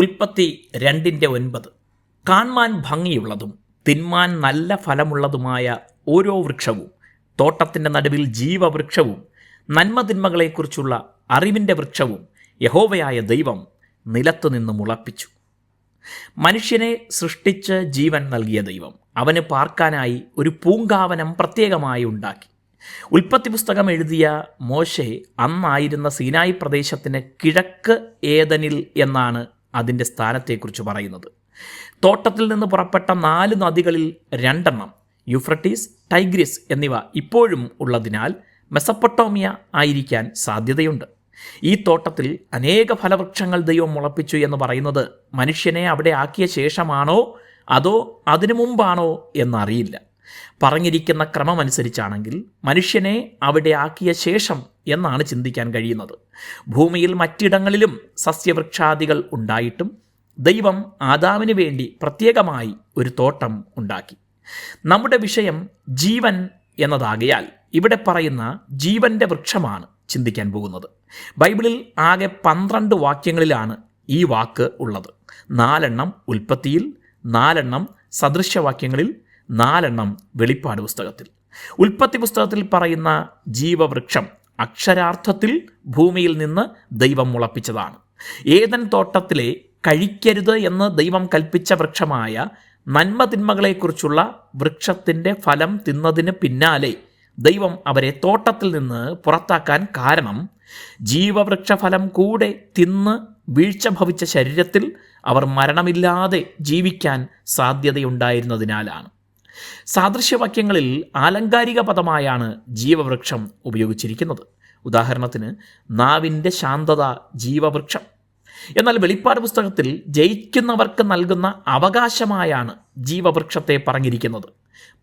ഉൽപ്പത്തി രണ്ടിന്റെ ഒൻപത്. കാൺമാൻ ഭംഗിയുള്ളതും തിന്മാൻ നല്ല ഫലമുള്ളതുമായ ഓരോ വൃക്ഷവും തോട്ടത്തിന്റെ നടുവിൽ ജീവവൃക്ഷവും നന്മതിന്മകളെക്കുറിച്ചുള്ള അറിവിന്റെ വൃക്ഷവും യഹോവയായ ദൈവം നിലത്തുനിന്ന് മുളപ്പിച്ചു മനുഷ്യനെ സൃഷ്ടിച്ച് ജീവൻ നൽകിയ ദൈവം അവന് പാർക്കാനായി ഒരു പൂങ്കാവനം പ്രത്യേകമായി ഉണ്ടാക്കി. ഉൽപ്പത്തി പുസ്തകം എഴുതിയ മോശെ അന്നായിരുന്ന സീനായി പ്രദേശത്തിന് കിഴക്ക് ഏതനിൽ എന്നാണ് അതിന്റെ സ്ഥാനത്തെക്കുറിച്ച് പറയുന്നത്. തോട്ടത്തിൽ നിന്ന് പുറപ്പെട്ട നാല് നദികളിൽ രണ്ടെണ്ണം യുഫ്രട്ടീസ് ടൈഗ്രിസ് എന്നിവ ഇപ്പോഴും ഉള്ളതിനാൽ മെസപ്പൊട്ടോമിയ ആയിരിക്കാൻ സാധ്യതയുണ്ട്. ഈ തോട്ടത്തിൽ അനേക ഫലവൃക്ഷങ്ങൾ ദൈവം മുളപ്പിച്ചു എന്ന് പറയുന്നത് മനുഷ്യനെ അവിടെ ആക്കിയ ശേഷമാണോ അതോ അതിനു മുമ്പാണോ എന്നറിയില്ല. പറഞ്ഞിരിക്കുന്ന ക്രമമനുസരിച്ചാണെങ്കിൽ മനുഷ്യനെ അവിടെ ആക്കിയ ശേഷം എന്നാണ് ചിന്തിക്കാൻ കഴിയുന്നത്. ഭൂമിയിൽ മറ്റിടങ്ങളിലും സസ്യവൃക്ഷാദികൾ ഉണ്ടായിട്ടും ദൈവം ആദാമിന് വേണ്ടി പ്രത്യേകമായി ഒരു തോട്ടം ഉണ്ടാക്കി. നമ്മുടെ വിഷയം ജീവൻ എന്നതാകയാൽ ഇവിടെ പറയുന്ന ജീവന്റെ വൃക്ഷമാണ് ചിന്തിക്കാൻ പോകുന്നത്. ബൈബിളിൽ ആകെ പന്ത്രണ്ട് വാക്യങ്ങളിലാണ് ഈ വാക്ക് ഉള്ളത്. നാലെണ്ണം ഉൽപ്പത്തിയിൽ നാലെണ്ണം സദൃശവാക്യങ്ങളിൽ നാലെണ്ണം വെളിപ്പാട് പുസ്തകത്തിൽ. ഉൽപ്പത്തി പുസ്തകത്തിൽ പറയുന്ന ജീവവൃക്ഷം അക്ഷരാർത്ഥത്തിൽ ഭൂമിയിൽ നിന്ന് ദൈവം മുളപ്പിച്ചതാണ്. ഏതൻ തോട്ടത്തിലെ കഴിക്കരുത് എന്ന് ദൈവം കൽപ്പിച്ച വൃക്ഷമായ നന്മ തിന്മകളെക്കുറിച്ചുള്ള വൃക്ഷത്തിന്റെ ഫലം തിന്നതിന് പിന്നാലെ ദൈവം അവരെ തോട്ടത്തിൽ നിന്ന് പുറത്താക്കാൻ കാരണം ജീവവൃക്ഷഫലം കൂടെ തിന്ന് വീഴ്ച ഭവിച്ച ശരീരത്തിൽ അവർ മരണമില്ലാതെ ജീവിക്കാൻ സാധ്യതയുണ്ടായിരുന്നതിനാലാണ്. സാദൃശ്യവാക്യങ്ങളിൽ ആലങ്കാരിക പദമായാണ് ജീവവൃക്ഷം ഉപയോഗിച്ചിരിക്കുന്നത്. ഉദാഹരണത്തിന് നാവിന്റെ ശാന്തത ജീവവൃക്ഷം. എന്നാൽ വെളിപ്പാട് പുസ്തകത്തിൽ ജയിക്കുന്നവർക്ക് നൽകുന്ന അവകാശമായാണ് ജീവവൃക്ഷത്തെ പറഞ്ഞിരിക്കുന്നത്.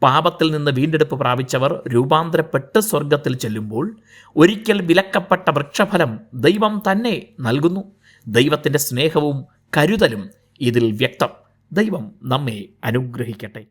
പാപത്തിൽ നിന്ന് വീണ്ടെടുപ്പ് പ്രാപിച്ചവർ രൂപാന്തരപ്പെട്ട് സ്വർഗത്തിൽ ചെല്ലുമ്പോൾ ഒരിക്കൽ വിലക്കപ്പെട്ട വൃക്ഷഫലം ദൈവം തന്നെ നൽകുന്നു. ദൈവത്തിന്റെ സ്നേഹവും കരുതലും ഇതിൽ വ്യക്തം. ദൈവം നമ്മെ അനുഗ്രഹിക്കട്ടെ.